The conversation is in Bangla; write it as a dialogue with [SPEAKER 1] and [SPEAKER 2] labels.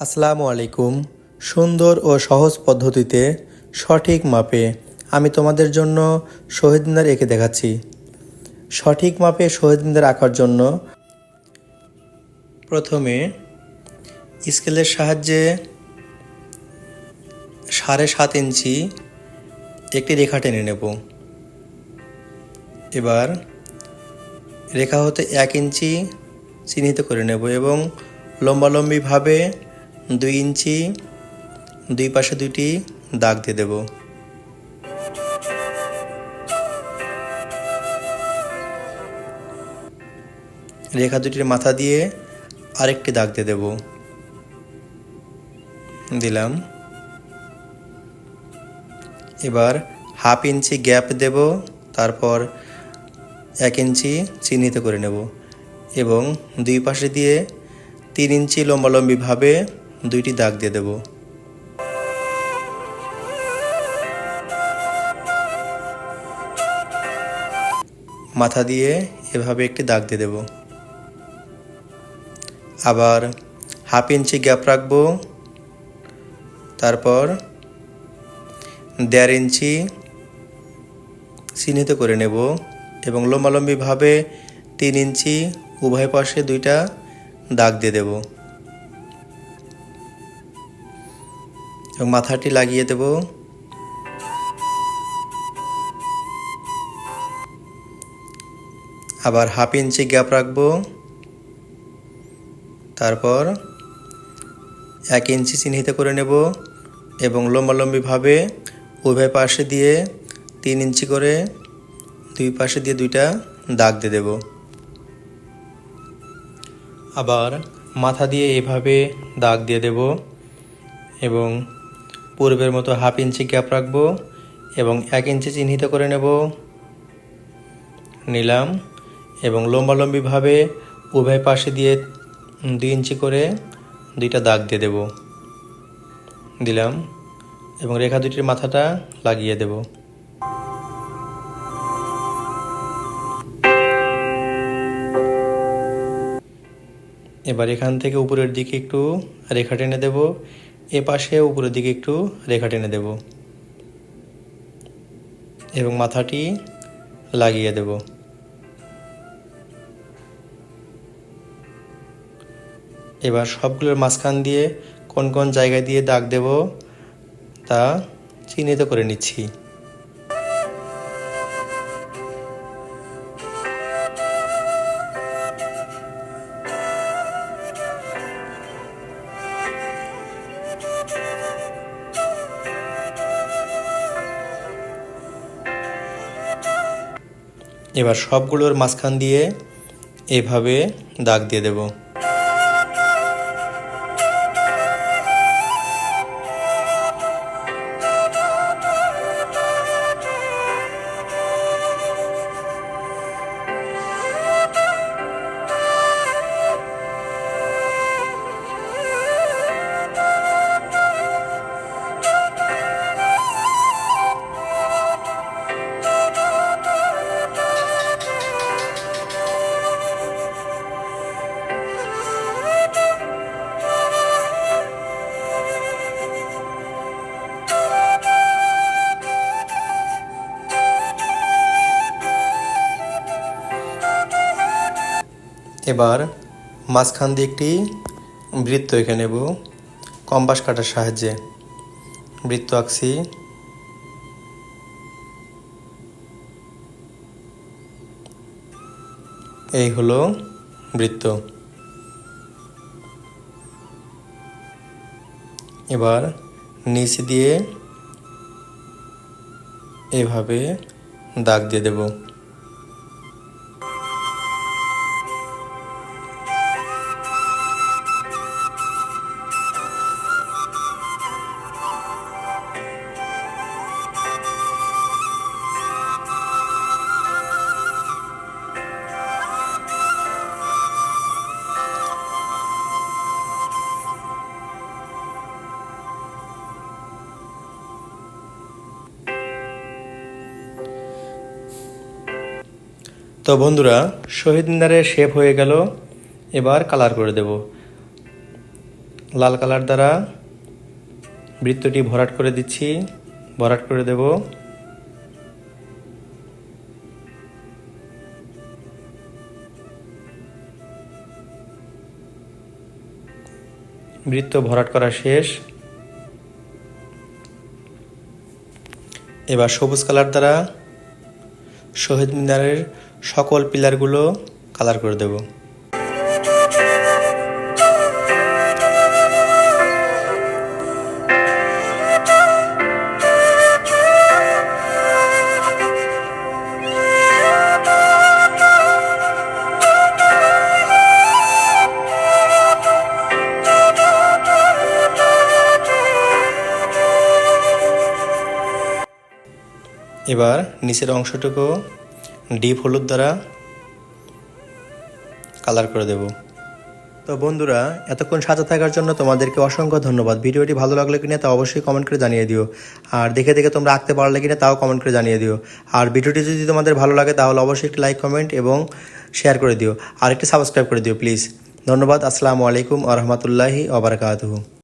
[SPEAKER 1] আসসালামু আলাইকুম। সুন্দর ও সহজ পদ্ধতিতে সঠিক মাপে আমি তোমাদের জন্য শহীদ মিনার এঁকে দেখাচ্ছি। সঠিক মাপে শহীদ মিনার আঁকার জন্য প্রথমে স্কেলের সাহায্যে সাড়ে সাত ইঞ্চি একটি রেখা টেনে নেব। এবার রেখা হতে এক ইঞ্চি চিহ্নিত করে নেব এবং লম্বালম্বিভাবে দুই ইঞ্চি, দুই পাশে দুইটি দাগ দিয়ে দেব। রেখা দুটির মাথা দিয়ে আরেকটি দাগ দিয়ে দেব। দিলাম। এবার হাফ ইঞ্চি গ্যাপ দেব, তারপর এক ইঞ্চি চিহ্নিত করে নেব এবং দুই পাশে দিয়ে তিন ইঞ্চি লম্বালম্বিভাবে দুইটি দাগ দিয়ে দেব। মাথা দিয়ে এভাবে একটি দাগ দিয়ে দেব। আবার হাফ ইঞ্চি গ্যাপ রাখব। তারপর দেড় ইঞ্চি চিহ্নিত করে নেব এবং লম্বালম্বিভাবে তিন ইঞ্চি উভয় পাশে দুইটা দাগ দিয়ে দেব। এবং মাথাটি লাগিয়ে দেব। আবার হাফ ইঞ্চি গ্যাপ রাখব। তারপর এক ইঞ্চি চিহ্নিত করে নেব এবং লম্বালম্বিভাবে উভয় পাশে দিয়ে তিন ইঞ্চি করে দুই পাশে দিয়ে দুইটা দাগ দিয়ে দেব। আবার মাথা দিয়ে এভাবে দাগ দিয়ে দেব এবং পূর্বের মতো হাফ ইঞ্চি গ্যাপ রাখব এবং এক ইঞ্চি চিহ্নিত করে নেব। নিলাম এবং লম্বালম্বিভাবে উভয় পাশে দিয়ে দুই ইঞ্চি করে দুইটা দাগ দিয়ে দেব। দিলাম এবং রেখা দুটির মাথাটা লাগিয়ে দেব। এবার এখান থেকে উপরের দিকে একটু রেখা টেনে দেব এ পাশে উপরের দিকে একটু রেখা টেনে দেব। এবং মাথাটি লাগিয়ে দেব। এবার সবগুলোর মাঝখান দিয়ে কোন কোন জায়গায় দিয়ে দাগ দেব, তা চিহ্নিত করে নিচ্ছি। এবার সবগুলোর মাঝখান দিয়ে এভাবে দাগ দিয়ে দেবো। এবার মাঝখান দিয়ে একটি বৃত্ত এঁকে নেব। কম্পাস কাটার সাহায্যে। বৃত্ত আঁকছি। এই হলো বৃত্ত। এবার নিচ দিয়ে এভাবে দাগ দিয়ে দেবো। তো বন্ধুরা, শহীদ মিনারের শেপ হয়ে গেল, এবার কালার করে দেব। লাল কালার দ্বারা বৃত্তটি ভরাট করে দিচ্ছি, ভরাট করে দেব। বৃত্ত ভরাট করা শেষ। এবার সবুজ কালার দ্বারা শহীদ মিনারের সকল পিলারগুলো কালার করে দেব। এবার নিচের অংশটুকু ডিপ হলুদ দ্বারা কালার করে দেব। তো বন্ধুরা, এতক্ষণ সাথে থাকার জন্য তোমাদেরকে অসংখ্য ধন্যবাদ। ভিডিওটি ভালো লাগলে কিনা তা অবশ্যই কমেন্ট করে জানিয়ে দিও। আর দেখে দেখে তোমরা আঁকতে পারলে কিনা তাও কমেন্ট করে জানিয়ে দিও। আর ভিডিওটি যদি তোমাদের ভালো লাগে, তাহলে অবশ্যই একটি লাইক কমেন্ট এবং শেয়ার করে দিও। আর একটি সাবস্ক্রাইব করে দিও প্লিজ ধন্যবাদ। আসসালামু আলাইকুম আ রহমতুল্লাহি আবরকাতহু